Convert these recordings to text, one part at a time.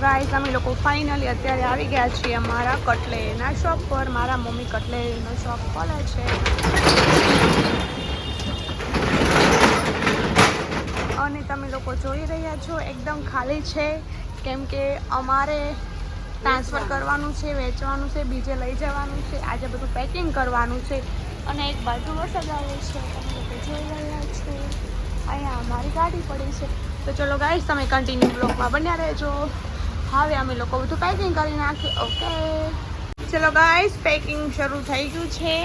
Guys, અમે લોકો finally અત્યારે આવી ગયા છીએ અમારા કટલેના શોપ પર. મારા મમ્મી કટલેનો શોપ ખોલે છે. અને તમે લોકો જોઈ રહ્યા છો, એકદમ ખાલી છે. કેમ કે અમારે ટ્રાન્સફર કરવાનું છે, વેચવાનું છે, બીજે લઈ જવાનું છે. આજે બધું પેકિંગ કરવાનું છે. અને એક બાજુ વરસાદ આવે છે, તમે લોકો જોઈ રહ્યા છો. અહીંયા અમારી ગાડી પડી છે. તો ચલો ગાઈશ તમે કન્ટિન્યુ બ્લોગમાં બન્યા રહેજો. હવે અમે લોકો બધું પેકિંગ કરી નાખીએ. ઓકે ચલો ગાઈસ પેકિંગ શરૂ થઈ ગયું છે.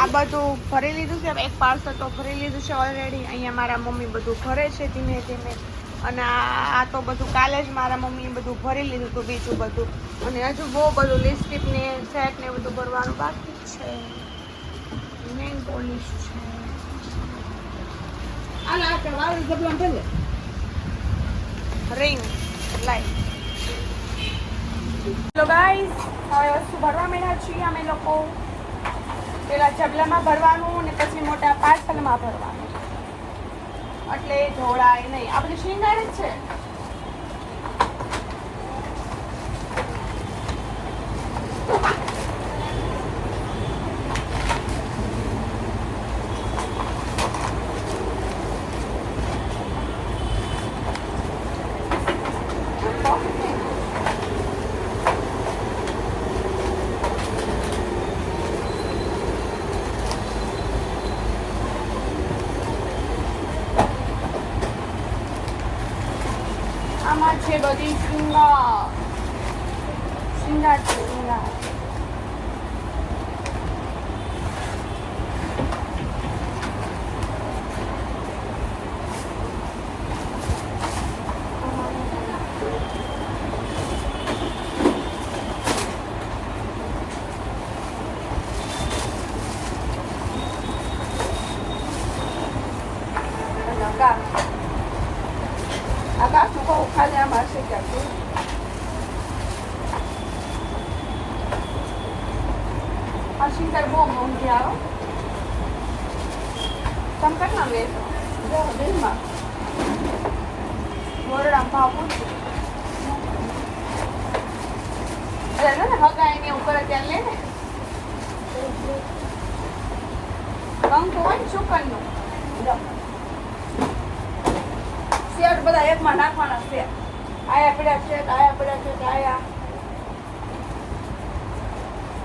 આ બધું ભરી લીધું છે. એક પાર્સલ તો ભરી લીધું છે ઓલરેડી અહીંયા મારા મમ્મી બધું ભરે છે ધીમે ધીમે. અને આ તો બધું કાલે જ મારા મમ્મીએ બધું ભરી લીધું હતું, બીજું બધું. અને હજુ બહુ બધું લિપસ્ટિક ને સેટ ને બધું ભરવાનું બાકી છે. નેલ પોલિશ છે. રિંગ લાઈટ હેલો ગાઈસ હવે વસ્તુ ભરવા માંડ્યા છીએ. અમે લોકો પેલા જબલામાં ભરવાનું અને પછી મોટા પાર્સલમાં ભરવાનું. એટલે ઢોળાય નહીં. આપણે શિંગાર જ છે. આમાં છે બધી શૃંગાર શૃંગાર છે શૃંગાર આકાશનું કહું ખાલી આમાં tá ક્યાંક આ શિંકર બહુ મોંઘી આવે. તમે કેટલા વેચો જો દિલમાં મોરડામાં ભાવ પૂછો. અરે ને હગા એની ઉપર અત્યારે લે ને. કંકુ હોય ને શુકનનું શેર બધા એકમાં નાખવાના છે. આયા પડ્યા છે આયા પડ્યા છે આયા.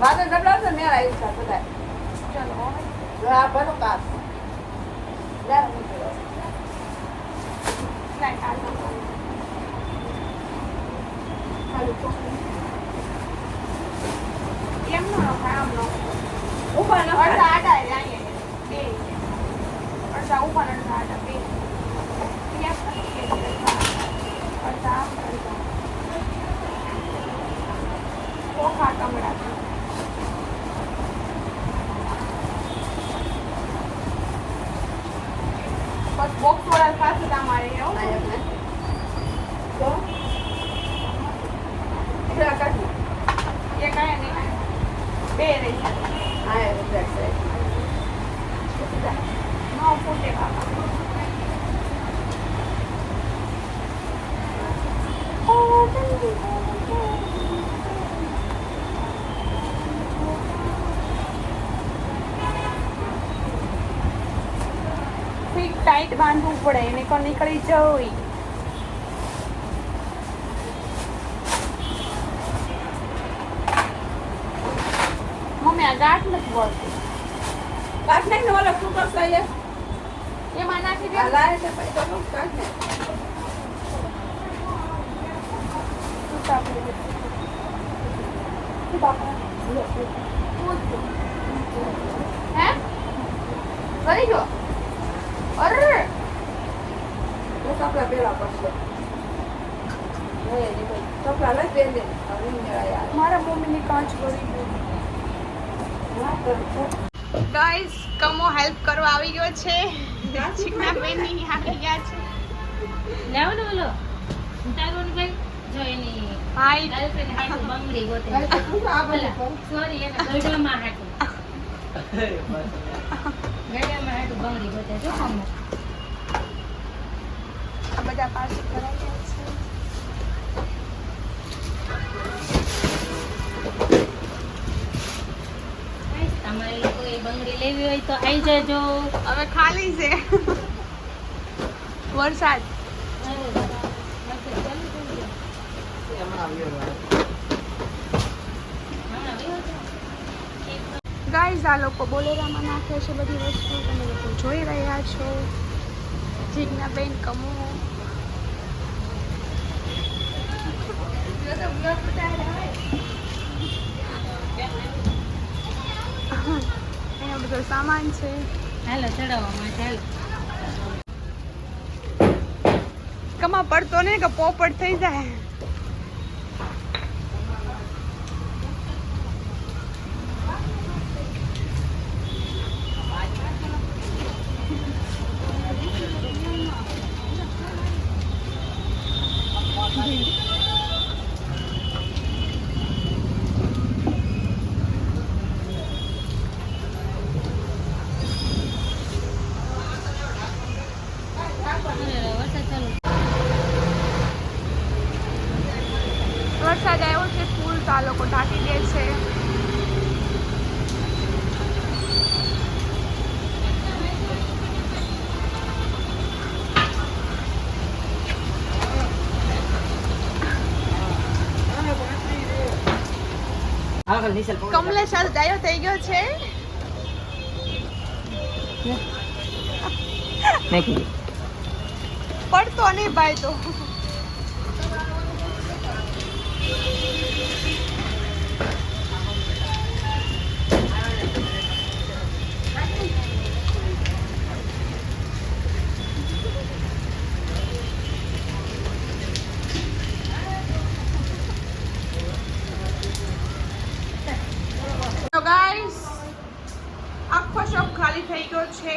વાદળ ડબલા છે મેળ આવી છે બધા. ચલો આ બધું કાપ લે લાઈ આ લો. ખાલી ચોકડી. એમ નો રખાય, નો. અડધા આડા બે. અડધા ઉપર અડધા આડા. બે અડધા આમ, અડધા આમ. બસ બોક્સ વાળા તમારે એવું તો એટલા કાઢી. એક આયા ને એક આયા. બે રહી જાય ન બાપા ફીટ ટાઈટ બાંધવું પડે એને કો નીકળી જવી. મમ્મી આ ગાંઠ નથી બોલતી ગાંઠ નહીં ને ઓલો શું કરશે એ? એમાં નાખી દે. લાય છે પછી તો શું? કાઢ નાખ. હે? કરી જો અરે! એ કપડાં પહેરવા પડશે. કપડાં લઈ પહેરી દે. મારા મમ્મીની કાંચ કરી ગઈ. હા, તો તો. ગાઈસ કમો હેલ્પ કરવા આવી ગયો છે. ચીકના બેની આવી ગયા છે. લાવો ને બોલો. તારું ભાઈ. જો એની બંગડી ગોતે. તો ગળામાં હાટુ. ગળામાં બંગડી બધે જો આ બધા પાર્સલ કરાવી છે. તમારે લોકો બંગડી લેવી હોય તો આવી જજો. હવે ખાલી છે. વરસાદ. હમણાં આવ્યો ગાઈઝ આ લોકો બોલેરામાં નાખે છે બધી વસ્તુ. તમે લોકો જોઈ રહ્યા છો. જીજ્ઞાબેન કમો. અહીંયા બધો સામાન છે. હાલો ચડાવવા માટે હાલો. કમા પડતો ને કે પોપટ થઈ જાય. વરસાદ આવ્યો છે ફૂલ તો આ લોકો ઢાંકી દે છે. કમલેશ ગાયો થઈ ગયો છે. પડતો નહીં ભાઈ તો. આખો શોપ ખાલી થઈ ગયો છે.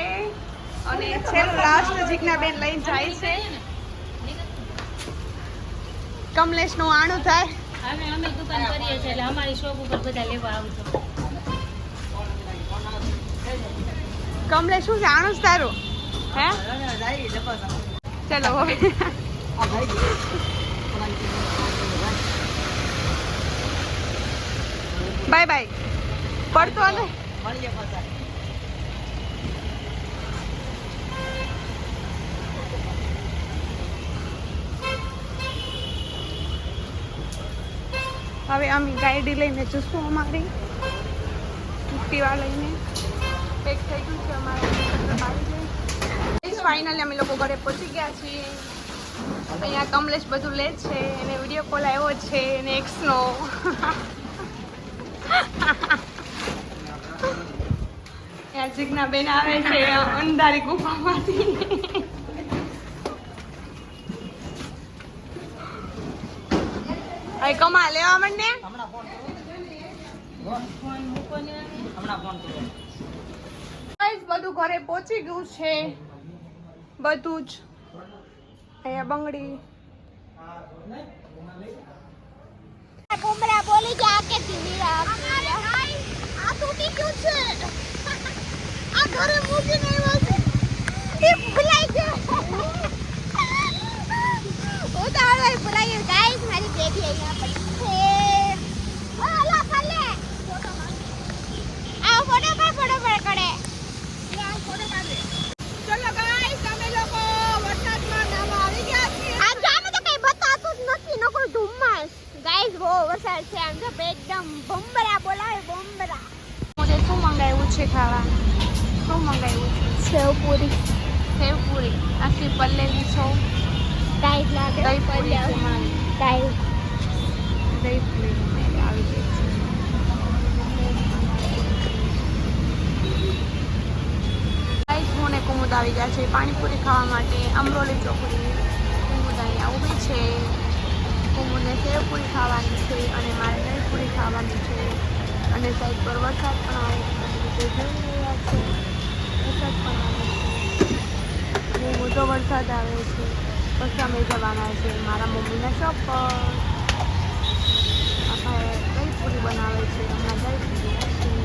અને છેલ્લું લાસ્ટ જીજ્ઞા બેન લઈને જાય છે. કમલેશનું આણું થાય. અમે અમે દુકાન કરીએ છીએ એટલે અમારી શોપ ઉપર બધા લેવા આવજો. કમલેશ શું છે? આણું જ તારું? હે? ચલો હવે. Bye bye. પડતો ને હવે અમે ગાડી લઈને જશું અમારી. એક્ટિવા લઈને. પેક થઈ ગયું છે અમારે. ફાઇનલી અમે લોકો ઘરે પહોંચી ગયા છીએ. અહીંયા કમલેશ બધું લે છે, એને વીડિયો કોલ આવ્યો છે, એને એક્સનો ત્યાં જીજ્ઞાબેન આવે છે, અંધારી ગુફામાંથી. હવે કમા લેવા માંડને ફોન મૂકો ને ગાઈસ બધું ઘરે પહોંચી ગયું છે. બધું જ. અહીંયા બંગડી. બુમરા બોલી ગયા કે ટીવી આ તૂટી ગયું છે. આ ઘરે મૂકી નહીં છે. એ ભૂલાઈ ગયો. હવે ભૂલાઈ ગાઈસ મારી બેબી અહીંયા પડી છે. ઓલા ખાલે આ ફોટો પર ફોટો પર કરે. ચલો ગાઈસ અમે લોકો વરસાદમાં નાવા આવી ગયા છીએ. આ જાને તો કઈ બતાતું જ નથી નકર ધુમ્મસ. ગાઈસ બહુ વરસાદ છે આમ તો એકદમ બમ્બરા બોલાવે બમ્બરા મોજે શું મંગાવ્યું છે ખાવા? શું મંગાવ્યું છે? સેવ પૂરી સેવ પૂરી આખી પલ્લેલી છો ટાઈટ લાગે ટાઈટ દહીં આવી ગઈ છે ગાઈસ હું કુમુદ આવી ગયા છે પાણીપુરી ખાવા માટે. અમરોલી ચોકડી કુમુદ અહીંયા ઊભી છે. કુમુદને સેવપુરી ખાવાની છે અને મારે દહીંપૂરી ખાવાની છે. અને સાઈડ પર વરસાદ પણ આવે જોઈ રહ્યા છો. વરસાદ પણ આવે છે. બહુ મોટો વરસાદ આવે છે. પછી અમે જવાના છે મારા મમ્મીના શોપ પર. આપણે કઈ પૂરી બનાવે છે. હમણાં પૂરી